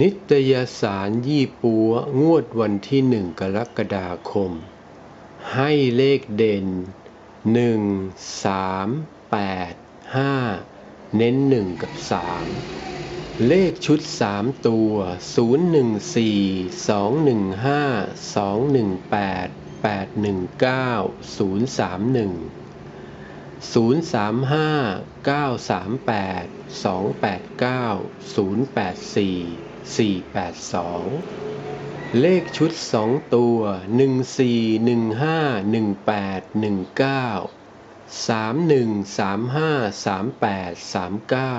นิตยสารยี่ปัวงวดวันที่หนึ่งกรกฎาคม ให้เลขเด่นหนึ่งสามแปดห้าเน้นหนึ่งกับสามเลขชุดสามตัวศูนย์หนึ่งสี่สองหนึ่งห้าสองหนึ่งแปดแปดหนึ่งเก้าศูนย์สามหนึ่ง ศูนย์สามห้าเก้าสามแปดสองแปดเก้าศูนย์แปดสี่สี่แปดสองเลขชุดสองตัวหนึ่งสี่หนึ่งห้าหนึ่งแปดหนึ่งเก้าสามหนึ่งสามห้าสามแปดสามเก้า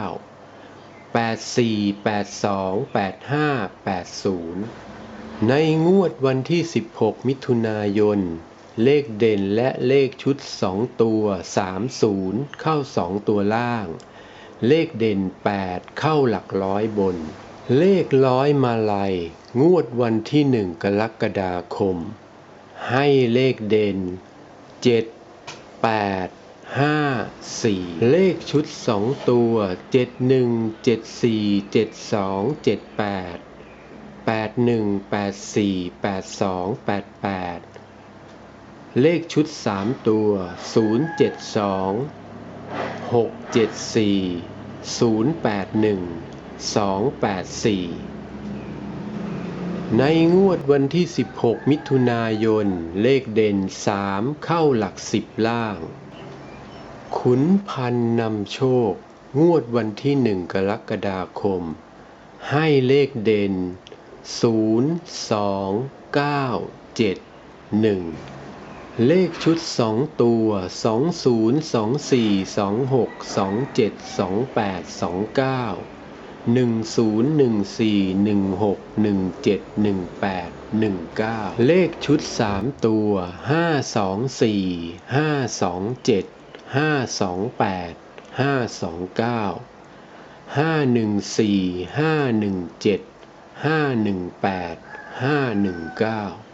แปดสี่แปดสองแปดห้าแปดศูนย์ในงวดวันที่ 16 มิถุนายน เลขเด่นและเลขชุด 2 ตัว 30 เข้า 2 ตัวล่าง เลขเด่น 8 เข้าหลักร้อยบน เลขร้อยมาลัย งวดวันที่ 1 กรกฎาคม ให้เลขเด่น 7 8 5 4 เลขชุด 2 ตัว 71 74 72 78 81 84 82 88 เลขชุด 3 ตัว 072 674 081 284 ในงวดวันที่ 16 มิถุนายน เลขเด่น 3 เข้าหลัก 10 ล่าง ขุนพันนำโชค งวดวันที่ 1 กรกฎาคม ให้เลขเด่น 0 2 9 7 1 เลขชุด2ตัว20 24 26 27 28 29 10 14 16 17 18 19เลขชุด3ตัว524 527 528 529 514 517 518 519